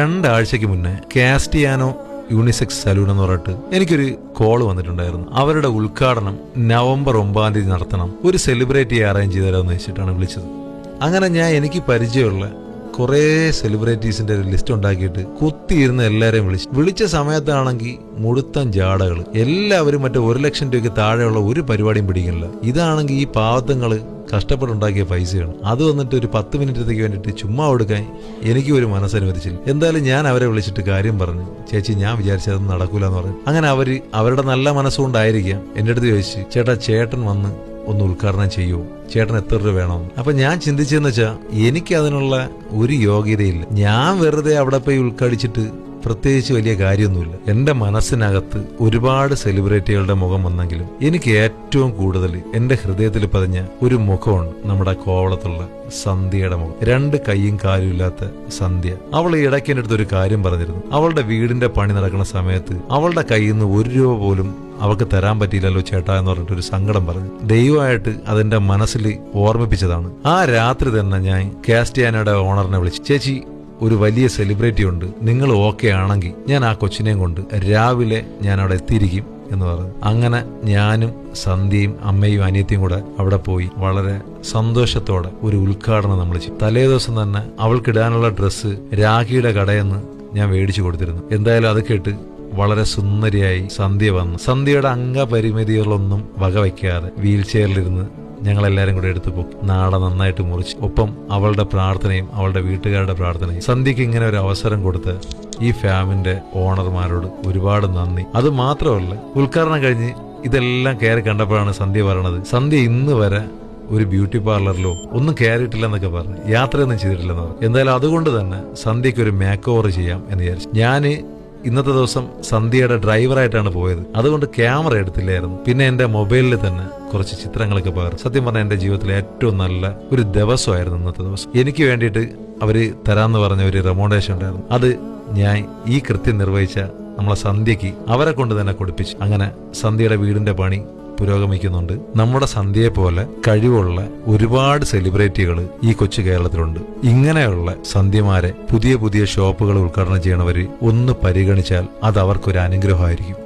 രണ്ടാഴ്ചക്ക് മുന്നേ കാസ്റ്റിയാനോ unisex salon എന്ന് പറഞ്ഞിട്ട് എനിക്കൊരു കോൾ വന്നിട്ടുണ്ടായിരുന്നു. അവരുടെ ഉദ്ഘാടനം നവംബർ ഒമ്പതാം തീയതി നടത്തണം. ഒരു സെലിബ്രിറ്റി അറേഞ്ച് ചെയ്ത് തരാമെന്ന് വെച്ചിട്ടാണ് വിളിച്ചത്. അങ്ങനെ ഞാൻ എനിക്ക് പരിചയമുള്ള കുറേ സെലിബ്രിറ്റീസിന്റെ ഒരു ലിസ്റ്റ് ഉണ്ടാക്കിയിട്ട് കുത്തിയിരുന്ന് എല്ലാവരെയും വിളിച്ചു വിളിച്ച സമയത്താണെങ്കിൽ മുഴുത്തൻ ജാടകൾ എല്ലാവരും മറ്റേ ഒരു ലക്ഷം രൂപയ്ക്ക് താഴെയുള്ള ഒരു പരിപാടിയും പിടിക്കുന്നില്ല. ഇതാണെങ്കിൽ ഈ പാവത്തങ്ങൾ കഷ്ടപ്പെട്ടുണ്ടാക്കിയ പൈസയാണ്. അത് വന്നിട്ട് ഒരു പത്ത് മിനിറ്റത്തേക്ക് വേണ്ടിയിട്ട് ചുമ്മാ കൊടുക്കാൻ എനിക്ക് ഒരു മനസ്സനുവദിച്ചില്ല. എന്തായാലും ഞാൻ അവരെ വിളിച്ചിട്ട് കാര്യം പറഞ്ഞു. ചേച്ചി ഞാൻ വിചാരിച്ചതൊന്നും നടക്കൂല എന്ന് പറഞ്ഞു. അങ്ങനെ അവർ അവരുടെ നല്ല മനസ്സുകൊണ്ടായിരിക്കാം എന്റെ അടുത്ത് ചോദിച്ച് ചേട്ടാ ചേട്ടൻ വന്ന് ഒന്ന് ഉദ്ഘാടനം ചെയ്യൂ? ചേട്ടൻ എത്ര രൂപ വേണം അപ്പൊ ഞാൻ ചിന്തിച്ചെന്ന് വെച്ചാൽ എനിക്ക് അതിനുള്ള ഒരു യോഗ്യതയില്ല. ഞാൻ വെറുതെ അവിടെ പോയി ഉദ്ഘാടിച്ചിട്ട് പ്രത്യേകിച്ച് വലിയ കാര്യമൊന്നുമില്ല. എന്റെ മനസ്സിനകത്ത് ഒരുപാട് സെലിബ്രിറ്റികളുടെ മുഖം വന്നെങ്കിലും എനിക്ക് ഏറ്റവും കൂടുതൽ എന്റെ ഹൃദയത്തിൽ പതിഞ്ഞ ഒരു മുഖമുണ്ട് നമ്മുടെ കോവളത്തുള്ള സന്ധ്യയുടെ മുഖം. രണ്ട് കൈയും കാലും ഇല്ലാത്ത സന്ധ്യ. അവൾ ഇടയ്ക്ക് എന്റെ അടുത്ത് ഒരു കാര്യം പറഞ്ഞിരുന്നു. അവളുടെ വീടിന്റെ പണി നടക്കുന്ന സമയത്ത് അവളുടെ കയ്യിൽ നിന്ന് ഒരു രൂപ പോലും അവൾക്ക് തരാൻ പറ്റിയില്ലല്ലോ ചേട്ടാ എന്ന് പറഞ്ഞിട്ട് ഒരു സങ്കടം പറഞ്ഞു. ദൈവമായിട്ട് അതെന്റെ മനസ്സിൽ ഓർമ്മിപ്പിച്ചതാണ്. ആ രാത്രി തന്നെ ഞാൻ കാസ്റ്റിയാനയുടെ ഓണറിനെ വിളിച്ചു. ചേച്ചി ഒരു വലിയ സെലിബ്രിറ്റി ഉണ്ട്. നിങ്ങൾ ഓക്കെ ആണെങ്കിൽ ഞാൻ ആ കൊച്ചിനെയും കൊണ്ട് രാവിലെ ഞാൻ അവിടെ എത്തിയിരിക്കും എന്ന് പറഞ്ഞു. അങ്ങനെ ഞാനും സന്ധ്യയും അമ്മയും അനിയത്തിയും കൂടെ അവിടെ പോയി വളരെ സന്തോഷത്തോടെ ഒരു ഉദ്ഘാടനം നമ്മൾ ചെയ്തു. തലേ ദിവസം തന്നെ അവൾക്കിടാനുള്ള ഡ്രസ്സ് രാഖിയുടെ കടയെന്ന് ഞാൻ മേടിച്ചു കൊടുത്തിരുന്നു. എന്തായാലും അത് കേട്ട് വളരെ സുന്ദരിയായി സന്ധ്യ വന്നു. സന്ധ്യയുടെ അംഗപരിമിതികളൊന്നും വകവയ്ക്കാതെ വീൽ ചെയറിലിരുന്ന് ഞങ്ങൾ എല്ലാരും കൂടെ എടുത്തു പോകും നാട നന്നായിട്ട് മുറിച്ച് ഒപ്പം അവളുടെ പ്രാർത്ഥനയും അവളുടെ വീട്ടുകാരുടെ പ്രാർത്ഥനയും സന്ധ്യക്ക് ഇങ്ങനെ ഒരു അവസരം കൊടുത്ത് ഈ ഫാമിന്റെ ഓണർമാരോട് ഒരുപാട് നന്ദി. അത് മാത്രമല്ല ഉദ്ഘാടനം കഴിഞ്ഞ് ഇതെല്ലാം കയറി കണ്ടപ്പോഴാണ് സന്ധ്യ പറയണത് സന്ധ്യ ഇന്ന് വരെ ഒരു ബ്യൂട്ടി പാർലറിലോ ഒന്നും കയറിയിട്ടില്ലെന്നൊക്കെ പറഞ്ഞു. യാത്രയൊന്നും ചെയ്തിട്ടില്ലെന്ന് പറഞ്ഞു. എന്തായാലും അതുകൊണ്ട് തന്നെ സന്ധ്യക്ക് ഒരു മേക്ക് ഓവർ ചെയ്യാം എന്ന് വിചാരിച്ചു. ഞാൻ ഇന്നത്തെ ദിവസം സന്ധ്യയുടെ ഡ്രൈവറായിട്ടാണ് പോയത്. അതുകൊണ്ട് ക്യാമറ എടുത്തില്ലായിരുന്നു. പിന്നെ എന്റെ മൊബൈലിൽ തന്നെ കുറച്ച് ചിത്രങ്ങളൊക്കെ പകർന്നു സത്യം പറഞ്ഞാൽ എന്റെ ജീവിതത്തിലെ ഏറ്റവും നല്ല ഒരു ദിവസമായിരുന്നു ഇന്നത്തെ ദിവസം. എനിക്ക് വേണ്ടിയിട്ട് അവർ തരാന്ന് പറഞ്ഞ ഒരു റെമോണ്ടേഷൻ ഉണ്ടായിരുന്നു. അത് ഞാൻ ഈ കൃത്യം നിർവഹിച്ച നമ്മളെ സന്ധ്യക്ക് അവരെ കൊണ്ട് തന്നെ കൊടുപ്പിച്ചു. അങ്ങനെ സന്ധ്യയുടെ വീടിന്റെ പണി പുരോഗമിക്കുന്നുണ്ട്. നമ്മുടെ സന്ധ്യയെ പോലെ കഴിവുള്ള ഒരുപാട് സെലിബ്രിറ്റികൾ ഈ കൊച്ചു കേരളത്തിലുണ്ട്. ഇങ്ങനെയുള്ള സന്ധ്യമാരെ പുതിയ പുതിയ ഷോപ്പുകൾ ഉദ്ഘാടനം ചെയ്യണവര് ഒന്ന് പരിഗണിച്ചാൽ അത് അവർക്കൊരു അനുഗ്രഹമായിരിക്കും.